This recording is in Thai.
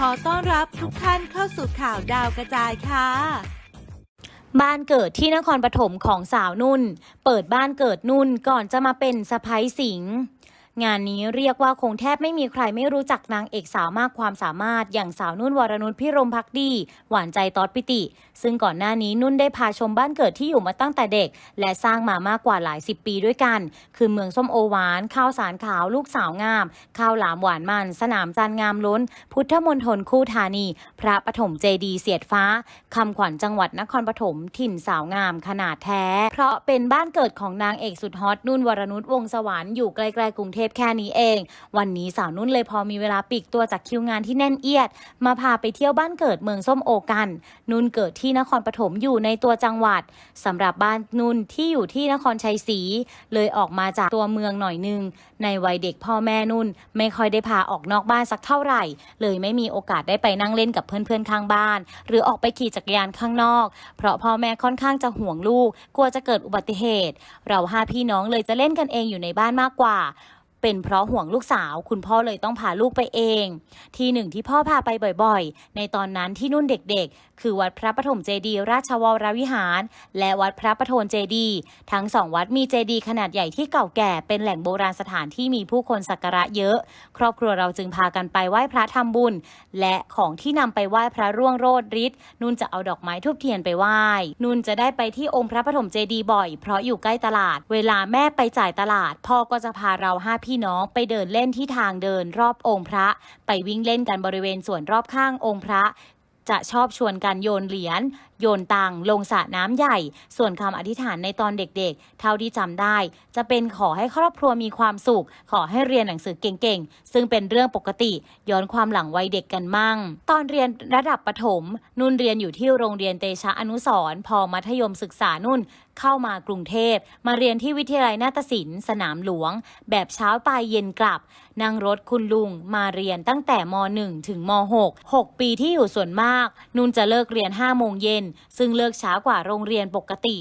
ขอต้อนรับทุกท่านเข้าสู่ข่าวดาวกระจายค่ะ บ้านเกิดที่นครปฐมของสาวนุ่น เปิดบ้านเกิดนุ่นก่อนจะมาเป็นสะพ้ยสิงห์ งานนี้เรียกว่าคงแทบไม่มีใครไม่รู้จักนางเอกสาวมากความสามารถ อย่างสาวนุ่นวรนุชพิรมพักดี หวานใจตอดปิติ ซึ่งก่อนหน้านี้นุ่นได้พาชมบ้านเกิดที่อยู่มาตั้งแต่เด็ก และสร้างมามากกว่าหลายสิบปีด้วยกัน คือเมืองส้มโอหวานข้าวสารขาวลูกสาวงาม ข้าวหลามหวานมัน สนามจันงามล้น พุทธมณฑลคู่ธานี พระปฐมเจดีเสียดฟ้าคำขวัญจังหวัดนครปฐมถิ่นสาวงามขนาดแท้ เพราะเป็นบ้านเกิดของนางเอกสุดฮอตนุ่นวรนุชวงสวรรค์อยู่ใกล้ๆกรุงเทพแค่นี้เอง วันนี้สาวนุ่นเลยพอมีเวลาปีกตัวจากคิวงานที่แน่นเอียด มาพาไปเที่ยวบ้านเกิดเมืองส้มโอกัน นุ่นเกิดที่นครปฐมอยู่ในตัวจังหวัดสำหรับบ้านนุ่นที่อยู่ที่นครชัยศรีเลยออกมาจากตัวเมืองหน่อยนึง ในวัยเด็กพ่อแม่นุ่น ไม่ค่อยได้พาออกนอกบ้านสักเท่าไหร่ เลยไม่มีโอกาสได้ไปนั่งเล่นกับเพื่อนๆข้างบ้าน หรือออกไปขี่จักรยานข้างนอก เพราะพ่อแม่ค่อนข้างจะห่วงลูก กลัวจะเกิดอุบัติเหตุ เราห้าพี่น้องเลยจะเล่นกันเองอยู่ในบ้านมากกว่า เป็นเพราะห่วงลูกสาว คุณพ่อเลยต้องพาลูกไปเอง ที่หนึ่งที่พ่อพาไปบ่อยๆ ในตอนนั้นที่นุ่นเด็กๆ คือวัดพระปฐมเจดีย์ราชวรวิหาร และวัดพระปฐมเจดีย์ทั้งสองวัดมีเจดีย์ขนาดใหญ่ที่เก่าแก่เป็นแหล่งโบราณสถานที่มีผู้คนสักการะเยอะ ครอบครัวเราจึงพากันไปไหว้พระทำบุญ และของที่นำไปไหว้พระร่วงโรดฤทธิ์นุ่นจะเอาดอกไม้ทูบเทียนไปไหว้นุ่นจะได้ไปที่องค์พระปฐมเจดีย์บ่อย เพราะอยู่ใกล้ตลาด เวลาแม่ไปจ่ายตลาด พ่อก็จะพาเราห้าพี่น้องไปเดินเล่นที่ทางเดินรอบองค์พระ ไปวิ่งเล่นกันบริเวณส่วนรอบข้างองค์พระ จะชอบชวนกันโยนเหรียญโยนตังลงสระน้ำใหญ่ ส่วนคำอธิษฐานในตอนเด็กๆ เท่าที่จำได้ จะเป็นขอให้ครอบครัวมีความสุข ขอให้เรียนหนังสือเก่งๆ ซึ่งเป็นเรื่องปกติ ย้อนความหลังวัยเด็กกันมั่ง ตอนเรียนระดับประถม นุ่นเรียนอยู่ที่โรงเรียนเตชะอนุสรณ์พอมัธยมศึกษานุ่นเข้ามากรุงเทพ มาเรียนที่วิทยาลัยนาฏศิลป์สนามหลวง แบบเช้าไปเย็นกลับ นั่งรถคุณลุงมาเรียนตั้งแต่ม .1 ถึงม .6 6 ปีที่อยู่ส่วนมากาก นุ่นจะเลิกเรียน5โมงเย็นซึ่งเลิกช้ากว่าโรงเรียนปกติ